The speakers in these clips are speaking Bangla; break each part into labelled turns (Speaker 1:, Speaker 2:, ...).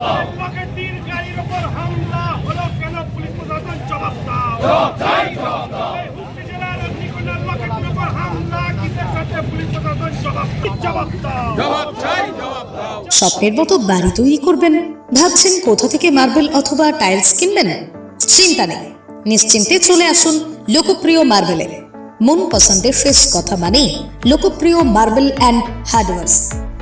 Speaker 1: পকেটির গাড়ির ওপর হামলা হলো কেন? পুলিশ প্রশাসন জবাব দাও। জেলার অগ্নিকুণ্ডার পকেটির ওপর হামলা কিসের সাথে? পুলিশ প্রশাসন জবাব জবাব দাও।
Speaker 2: স্বপ্নের মতো বাড়ি তৈরি করবেন? ভাবছেন কোথা থেকে মার্বেল অথবা টাইলস কিনবেন? চিন্তা নেই। নিশ্চিন্তে চলে আসুন লোকপ্রিয় মার্বেলে মন পছন্দের শেষ কথা মানে লোকপ্রিয় মার্বেল অ্যান্ড হার্ডওয়ার্স।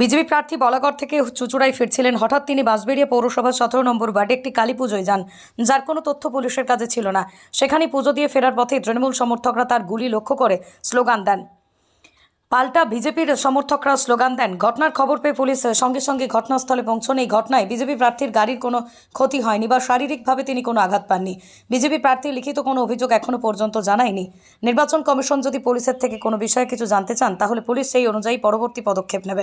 Speaker 3: BJP প্রার্থী বলাগড় থেকে চুচুড়ায় ফিরছিলেন। হঠাৎ তিনি বাঁশবেড়িয়া পৌরসভা সতেরো নম্বর ওয়ার্ডে একটি কালী পুজোয় যান, যার কোনো তথ্য পুলিশের কাছে ছিল না। সেখানে পুজো দিয়ে ফেরার পথে তৃণমূল সমর্থকরা তার গুলি লক্ষ্য করে স্লোগান দেন। পাল্টা বিজেপির সমর্থকরা স্লোগান দেন। ঘটনার খবর পেয়ে পুলিশ সঙ্গে সঙ্গে ঘটনাস্থলে পৌঁছন। এই ঘটনায় বিজেপি প্রার্থীর গাড়ির কোনো ক্ষতি হয়নি বা শারীরিকভাবে তিনি কোনো আঘাত পাননি। বিজেপি প্রার্থী লিখিত কোনো অভিযোগ এখনও পর্যন্ত জানায়নি। নির্বাচন কমিশন যদি পুলিশের থেকে কোনো বিষয়ে কিছু জানতে চান তাহলে পুলিশ সেই অনুযায়ী পরবর্তী পদক্ষেপ নেবে।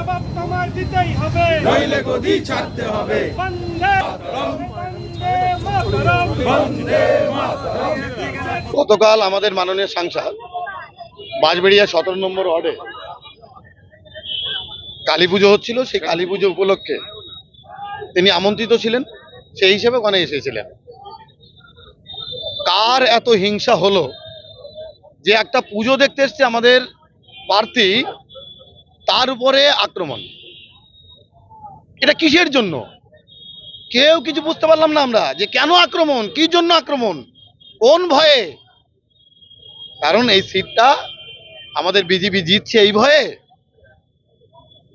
Speaker 4: গতকাল আমাদের মাননীয় সাংসদ বাঁশবেড়িয়া সতেরো নম্বর ওয়ার্ডে। কালী পুজো হচ্ছিল সেই কালী পুজো উপলক্ষে। তিনি আমন্ত্রিত ছিলেন, সেই হিসেবে ওখানে এসেছিলেন। কার এত হিংসা হলো? যে একটা পুজো দেখতে এসছে আমাদের প্রার্থী, তার উপরে আক্রমণ। এটা কিসের জন্য? কেউ কিছু বুঝতে পারলাম না আমরা, যে কেন আক্রমণ? কি জন্য আক্রমণ? কোন ভয়ে? কারণ এই সিটটা আমাদের বিজেপি জিতছে এই ভয়ে?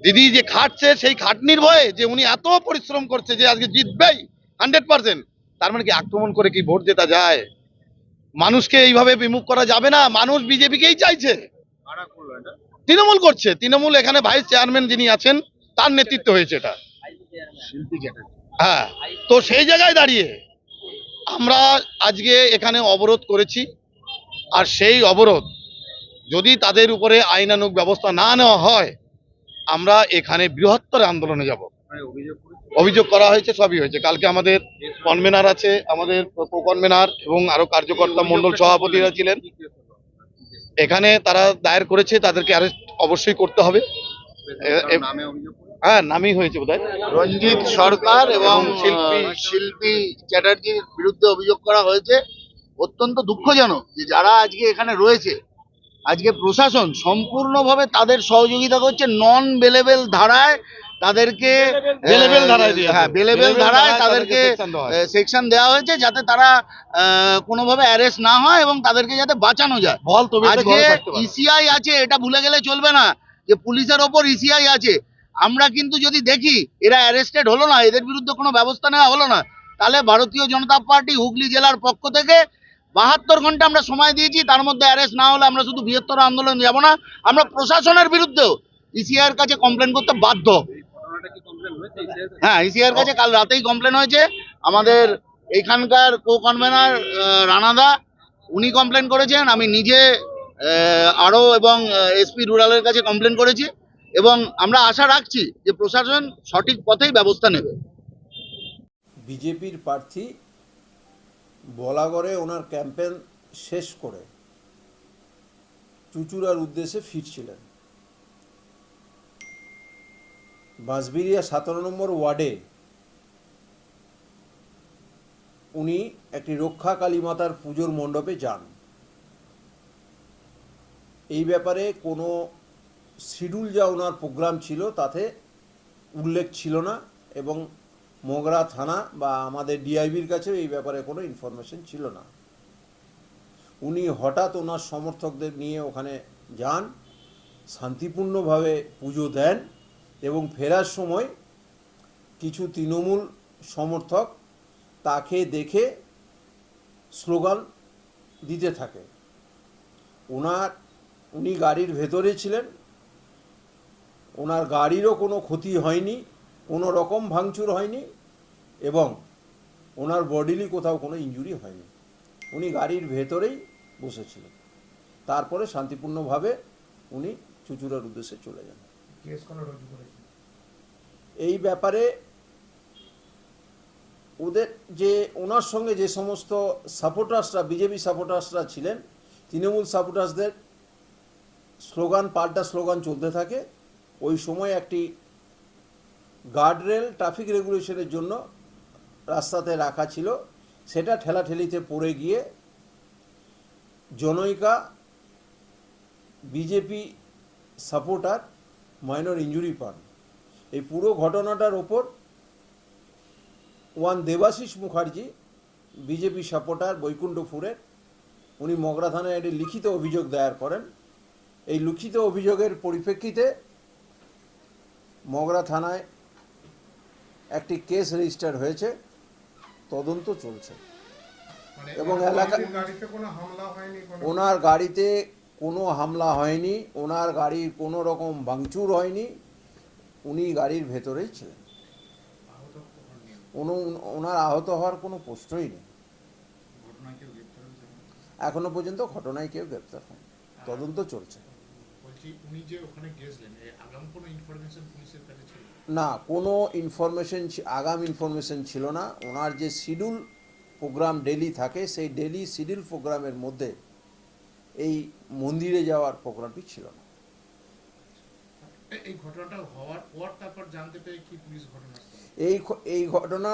Speaker 4: দিদি যে খাটছে সেই খাটনির ভয়ে যে উনি এত পরিশ্রম করছে যে আজকে জিতবেই হান্ড্রেড পার্সেন্ট তার মানে কি আক্রমণ করে কি ভোট জেতা যায়? মানুষকে এইভাবে বিমুখ করা যাবে না মানুষ বিজেপিকেই চাইছে। তৃণমূল করছে। তৃণমূল এখানে ভাইস চেয়ারম্যান যিনি আছেন তার নেতৃত্ব হয়েছে এটা। হ্যাঁ তো সেই জায়গায় দাঁড়িয়ে আমরা আজকে এখানে অবরোধ করেছি। আর সেই অবরোধ যদি তাদের উপরে আইনানুগ ব্যবস্থা না নেওয়া হয়, আমরা এখানে বৃহত্তর আন্দোলনে যাব। অভিযোগ করা হয়েছে, সবই হয়েছে। কালকে আমাদের কনভেনার আছে, আমাদের কনভেনার এবং আরও কার্যকর্তা মন্ডল সভাপতিরা ছিলেন। এখানে তারা দায়ের করেছে, তাদেরকে অ্যারেস্ট অবশ্যই করতে হবে। হ্যাঁ নামই হয়েছে বোধহয়।
Speaker 5: রঞ্জিত সরকার এবং
Speaker 4: শিল্পী
Speaker 5: শিল্পী চ্যাটার্জির বিরুদ্ধে অভিযোগ করা হয়েছে। অত্যন্ত দুঃখজনক যে যারা আজকে এখানে রয়েছে আজকে প্রশাসন সম্পূর্ণভাবে তাদের সহযোগিতা করছে নন বেলেবেল ধারায় তাদেরকে
Speaker 4: Bellable ধারায়।
Speaker 5: হ্যাঁ বেলেবেল ধারায় তাদেরকে। সেকশন দেওয়া হয়েছে যাতে তারা কোনোভাবে অ্যারেস্ট না হয় এবং তাদেরকে যাতে বাঁচানো যায় আজকে। ইসিআই আছে এটা ভুলে গেলে চলবে না যে পুলিশের ওপর ইসিআই আছে আমরা কিন্তু যদি দেখি এরা অ্যারেস্টেড হলো না এদের বিরুদ্ধে কোনো ব্যবস্থা নেওয়া হলো না তাহলে ভারতীয় জনতা পার্টি হুগলি জেলার পক্ষ থেকে বাহাত্তর ঘণ্টা আমরা সময় দিয়েছি, তার মধ্যে অ্যারেস্ট না হলে আমরা শুধু বৃহত্তর আন্দোলন যাব না, আমরা প্রশাসনের বিরুদ্ধেও ইসিআইয়ের কাছে কমপ্লেন করতে বাধ্য। হ্যাঁ ইসিআইয়ের কাছে কাল রাতেই কমপ্লেন হয়েছে। আমাদের এইখানকার কো কনভেনার রানাদা, উনি কমপ্লেন করেছেন, আমি নিজে আরও এবং এসপি রুরালের কাছে কমপ্লেন করেছি এবং আমরা আশা রাখছি যে প্রশাসন সঠিক পথেই ব্যবস্থা নেবে।
Speaker 6: বিজেপির প্রার্থী বলাগড়ে ওনার ক্যাম্পেন শেষ করে চুচুড়ার উদ্দেশ্যে ফিরছিলেন। বাঁশবেড়িয়া সতেরো নম্বর ওয়ার্ডে উনি একটি রক্ষা কালী মাতার পুজোর মণ্ডপে যান। এই ব্যাপারে কোনো শিডিউল যা ওনার প্রোগ্রাম ছিল তাতে উল্লেখ ছিল না এবং মোগরা থানা বা আমাদের ডিআইবির কাছেও এই ব্যাপারে কোনো ইনফরমেশন ছিল না। উনি হঠাৎ ওনার সমর্থকদের নিয়ে ওখানে যান, শান্তিপূর্ণভাবে পুজো দেন এবং ফেরার সময় কিছু তৃণমূল সমর্থক তাকে দেখে স্লোগান দিতে থাকে। ওনার, উনি গাড়ির ভেতরে ছিলেন, ওনার গাড়িরও কোনো ক্ষতি হয়নি কোনো রকম ভাঙচুর হয়নি এবং ওনার বডিলি কোথাও কোনো ইনজুরি হয়নি। উনি গাড়ির ভেতরেই বসেছিলেন। তারপরে শান্তিপূর্ণভাবে উনি চুচুড়ার উদ্দেশ্যে চলে যান। এই ব্যাপারে ওদের যে ওনার সঙ্গে যে সমস্ত সাপোর্টার্সরা বিজেপি সাপোর্টার্সরা ছিলেন তৃণমূল সাপোর্টার্সদের স্লোগান পাল্টা স্লোগান চলতে থাকে। ওই সময় একটি গার্ডরেল ট্রাফিক রেগুলেশনের জন্য রাস্তাতে রাখা ছিল। সেটা ঠেলাঠেলিতে পড়ে গিয়ে জনৈকা, বিজেপি সাপোর্টার মাইনর ইঞ্জুরি পান। এই পুরো ঘটনাটার ওপর one Debashis Mukherjee, BJP supporter বৈকুণ্ঠপুরের, উনি মগরা থানায় একটি লিখিত অভিযোগ দায়ের করেন। এই লিখিত অভিযোগের পরিপ্রেক্ষিতে মগরা থানায় একটি কেস রেজিস্টার হয়েছে তদন্ত চলছে। এবং এলাকা ওনার গাড়িতে কোনো হামলা হয়নি ওনার গাড়ির কোনো রকম ভাঙচুর হয়নি উনি গাড়ির ভেতরেই ছিলেন। কোনো ওনার আহত হওয়ার কোনো প্রশ্নই নেই। এখনও পর্যন্ত ঘটনায় কেউ গ্রেপ্তার হয়নি। তদন্ত চলছে।
Speaker 7: উনি যে ওখানে গেছিলেন আগাম কোনো ইনফরমেশন পুলিশের কাছে ছিল?
Speaker 6: না কোনো ইনফরমেশন আগাম ইনফরমেশন ছিল না। ওনার যে শিডিউল প্রোগ্রাম ডেলি থাকে সেই ডেলি শিডিউল প্রোগ্রামের মধ্যে এই মন্দিরে যাওয়ার প্রোগ্রামটি ছিল না।
Speaker 7: এই ঘটনাটা হওয়ার পর তারপর জানতে পেরে কি পুলিশ ঘটনাস্থলে?
Speaker 6: এই এই ঘটনা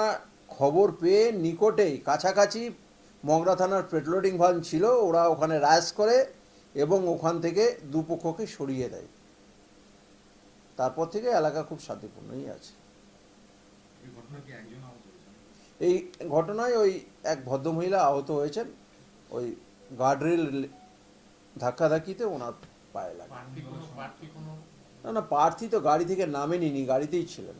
Speaker 6: খবর পেয়ে নিকটেই কাছাকাছি মগরা থানার পেট্রোলিং ভ্যান ছিল ওরা ওখানে রাজ করে এবং ওখান থেকে দুপক্ষকে সরিয়ে দেয়। তারপর থেকে এলাকা খুব শান্তিপূর্ণই আছে।
Speaker 7: এই
Speaker 6: ঘটনায় ওই এক ভদ্রমহিলা আহত হয়েছেন। ওই গার্ডরেল ধাক্কাধাক্কিতে ওনার পায়ে লাগে। না না প্রার্থী তো গাড়ি থেকে নামেনি গাড়িতেই ছিলেন।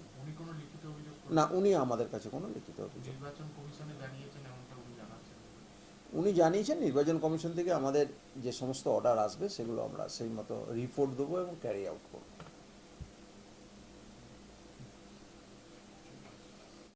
Speaker 6: না উনি আমাদের কাছে কোনো লিখিত অভিযোগ
Speaker 7: নির্বাচন কমিশনে জানিয়েছেন এমনটা উনি জানাচ্ছেন
Speaker 6: উনি জানিয়েছেন নির্বাচন কমিশন থেকে আমাদের যে সমস্ত অর্ডার আসবে সেগুলো আমরা সেই মতো রিপোর্ট দেবো এবং ক্যারি আউট করব।